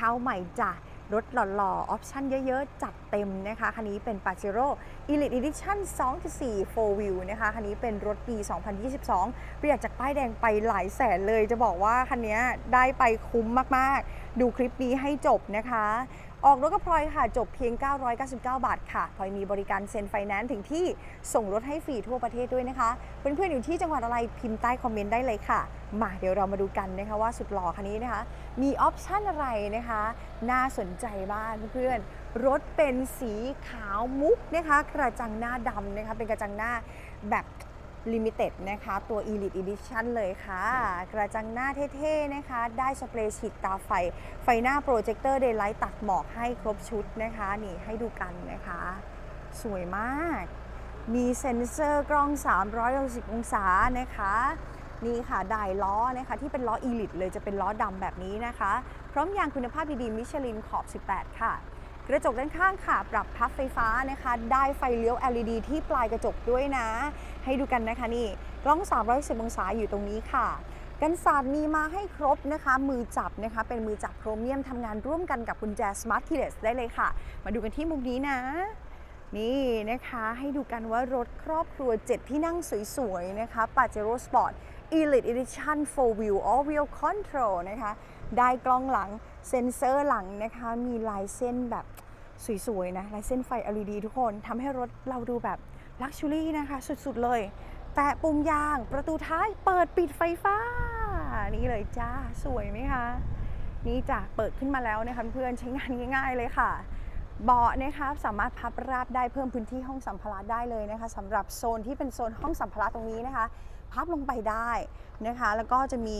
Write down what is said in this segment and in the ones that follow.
เข้าใหม่จ้ะรถหล่อๆ ออปชั่นเยอะๆ จัดเต็มนะคะ คันนี้เป็น p a จ e r o Elite Edition 2.4 4 Wheel นะคะ คันนี้เป็นรถปี 2022ประหยัดจากป้ายแดงไปหลายแสนเลย จะบอกว่าคันนี้ได้ไปคุ้มมากๆ ดูคลิปนี้ให้จบนะคะ ออกรถกับพลอยค่ะ จบเพียง 999 บาทค่ะพลอยมีบริการเซ็นไฟแนนซ์ถึงที่ส่งรถให้ฟรีทั่วประเทศด้วยนะคะ เพื่อนๆอยู่ที่จังหวัดอะไรพิมพ์ใต้คอมเมนต์ได้เลยค่ะ มาเดี๋ยวเรามาดูกันนะคะว่าสุดหล่อคันนี้นะคะ มีออปชั่นอะไรนะคะ น่าสนใจบ้างเพื่อนๆรถเป็นสีขาวมุกนะคะ กระจังหน้าดำนะคะ เป็นกระจังหน้าแบบ ลิมิเต็ดนะคะ ตัว Elite Edition เลยค่ะ กระจังหน้าเท่ๆนะคะ ได้สเปรย์ฉีดตาไฟ ไฟหน้าโปรเจคเตอร์เดย์ไลท์ตัดหมอกให้ครบชุดนะคะ นี่ให้ดูกันนะคะ สวยมาก มีเซ็นเซอร์กล้อง 360 องศานะคะนี่ค่ะได้ล้อนะคะที่เป็นล้อ Elite เลยจะเป็นล้อดำแบบนี้นะคะ พร้อมยางคุณภาพดีๆมิชลินขอบ 18 ค่ะ กระจกด้านข้างค่ะ ปรับพับไฟฟ้านะคะ ได้ไฟเลี้ยว LED ที่ปลายกระจกด้วยนะ ให้ดูกันนะคะนี่ กล้อง310องศาอยู่ตรงนี้ค่ะ กันศาสตร์มีมาให้ครบนะคะ มือจับนะคะ เป็นมือจับโครเมียมทำงานร่วมกันกับกุญแจ Smart Keyless ได้เลยค่ะ มาดูกันที่มุมนี้นะ นี่นะคะให้ดูกันว่ารถครอบครัว 7 ที่นั่งสวยๆนะคะ Pajero Sport Elite Edition 4 Wheel All Wheel Control นะคะ ได้กล้องหลังเซ็นเซอร์หลังนะคะ มีลายเส้นแบบสวยๆนะ ลายเส้นไฟ LED ทุกคนทำให้รถเราดูแบบลักชัวรี่นะคะ สุดๆเลย แตะปุ่มยางประตูท้ายเปิดปิดไฟฟ้า นี่เลยจ้า สวยไหมคะ นี่จ้ะ เปิดขึ้นมาแล้วนะคะเพื่อนใช้งานง่าย ๆ เลยค่ะเบาะนะคะสามารถพับราบได้เพิ่มพื้นที่ห้องสัมภาระได้เลยนะคะสำหรับโซนที่เป็นโซนห้องสัมภาระตรงนี้นะคะ พับลงไปได้นะคะ แล้วก็จะมี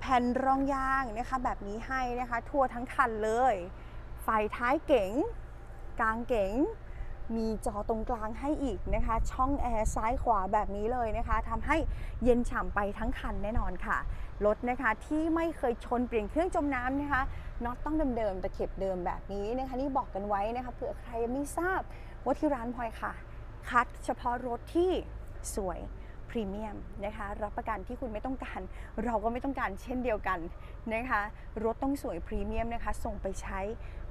แผ่นรองยางนะคะแบบนี้ให้นะคะ ทั่วทั้งคันเลย ไฟท้ายเก๋ง กลางเก๋ง มีจอตรงกลางให้อีกนะคะ ช่องแอร์ซ้ายขวาแบบนี้เลยนะคะทำให้เย็นฉ่ำไปทั้งคันแน่นอนค่ะ รถนะคะที่ไม่เคยชนเปลี่ยนเครื่องจมน้ำนะคะน็อตต้องเดิมๆตะเข็บเดิมแบบนี้นะคะ นี่บอกกันไว้นะคะเผื่อใครไม่ทราบว่าที่ร้านพลอยค่ะ คัดเฉพาะรถที่สวย พรีเมียมนะคะรับประกันที่คุณไม่ต้องการ เราก็ไม่ต้องการเช่นเดียวกันนะคะรถต้องสวยพรีเมียมนะคะส่งไปใช้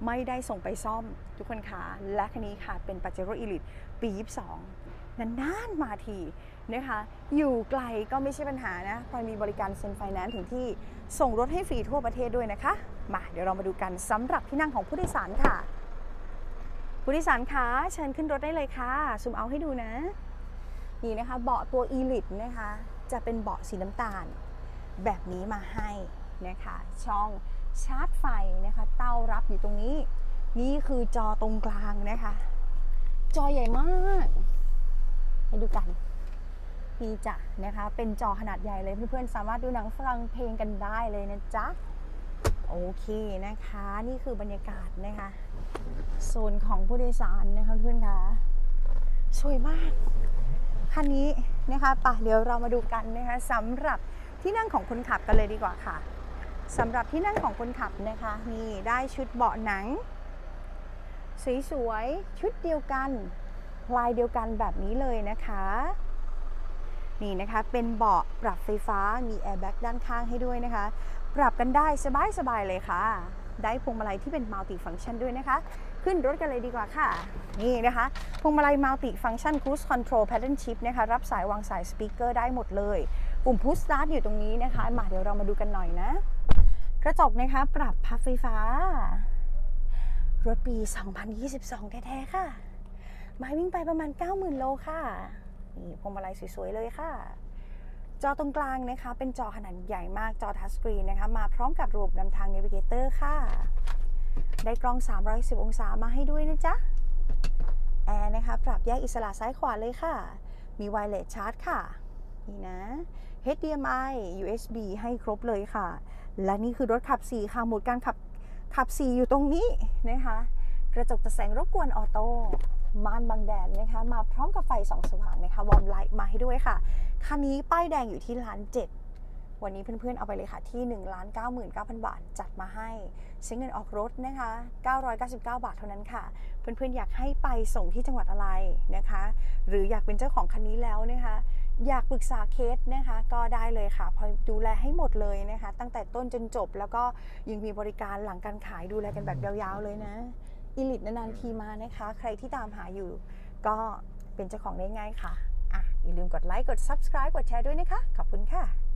ไม่ได้ส่งไปซ่อมทุกคนคะและคันนี้ค่ะเป็น Pajero Elite ปี 22 นานๆมาทีนะคะอยู่ไกลก็ไม่ใช่ปัญหานะพลอยมีบริการเซ็นไฟแนนซ์ถึงที่ส่งรถให้ฟรีทั่วประเทศด้วยนะคะมาเดี๋ยวเรามาดูกันสำหรับที่นั่งของผู้โดยสารค่ะ ผู้โดยสารคะเชิญขึ้นรถได้เลยค่ะซูมเอาให้ดูนะ นี่นะคะเบาะตัว e l i t นะคะ จะเป็นเบาะสีน้ำตาล แบบนี้มาให้นะคะ ช่องชาร์จไฟนะคะ เต้ารับอยู่ตรงนี้ นี่คือจอตรงกลางนะคะ จอใหญ่มากให้ดูกันนี่จ้ะนะคะ เป็นจอขนาดใหญ่เลยเพื่อนๆสามารถดูหนังฟังเพลงกันได้เลยนะจ๊ะโอเคนะคะนี่คือบรรยากาศนะคะโซนของผู้โดยสารนะคะเพื่อนๆคะสวยมาก คันนี้นะคะปะเดี๋ยวเรามาดูกันนะคะสำหรับที่นั่งของคนขับกันเลยดีกว่าค่ะสำหรับที่นั่งของคนขับนะคะนี่ได้ชุดเบาะหนังสวยๆชุดเดียวกันลายเดียวกันแบบนี้เลยนะคะนี่นะคะเป็นเบาะปรับไฟฟ้ามีแอร์แบ็กด้านข้างให้ด้วยนะคะ ปรับกันได้สบายๆเลยค่ะ ได้พวงมาลัยที่เป็นมัลติฟัง c t ชันด้วยนะคะ ขึ้นรถกันเลยดีกว่าค่ะ นี่นะคะพวงมาลัยมัลติฟังชัน Cruise Control Pattern Shift นะคะรับสายวางสายสปีกเกอร์ได้หมดเลยปุ่ม Push Start อยู่ตรงนี้นะคะมาเดี๋ยวเรามาดูกันหน่อยนะ กระจกนะคะปรับพับไฟฟ้า รถปี 2022 แท้ๆค่ะไม้วิ่งไปประมาณ 90,000 โลค่ะนี่พวงมาลัยสวยๆเลยค่ะ จอตรงกลางนะคะ เป็นจอขนาดใหญ่มากจอทัชสกรีนนะคะ มาพร้อมกับระบบนำทาง Navigator ค่ะ ได้กล้อง 310 องศามาให้ด้วยนะจ๊ะ แอร์นะคะ ปรับแยกอิสระซ้ายขวาเลยค่ะ มีไวเลสชาร์จค่ะ นี่นะ HDMI USB ให้ครบเลยค่ะ และนี่คือรถขับ 4 ค่ะโหมดการขับขับ 4 อยู่ตรงนี้นะคะ กระจกตัดแสงรบกวนออโต้ม่านบังแดดนะคะ มาพร้อมกับไฟสองสว่างนะคะ วอร์มไลท์มาให้ด้วยค่ะ คันนี้ป้ายแดงอยู่ที่ล้านเจ็ด วันนี้เพื่อนๆเอาไปเลยค่ะที่1นึ่งล้านเก้าหมื่นเก้าพันบาท จัดมาให้ใช้เงินออกรถนะคะ 999 บาทเท่านั้นค่ะ เพื่อนๆอยากให้ไปส่งที่จังหวัดอะไรนะคะ หรืออยากเป็นเจ้าของคันนี้แล้วนะคะอยากปรึกษาเคสนะคะก็ได้เลยค่ะพอยดูแลให้หมดเลยนะคะ ตั้งแต่ต้นจนจบแล้วก็ยังมีบริการหลังการขายดูแลกันแบบยาวๆเลยนะอีลิตนานๆทีมานะคะ ใครที่ตามหาอยู่ ก็เป็นเจ้าของได้ง่ายค่ะอะอย่าลืมกดไลค์กด subscribe กดแชร์ด้วยนะคะ ขอบคุณค่ะ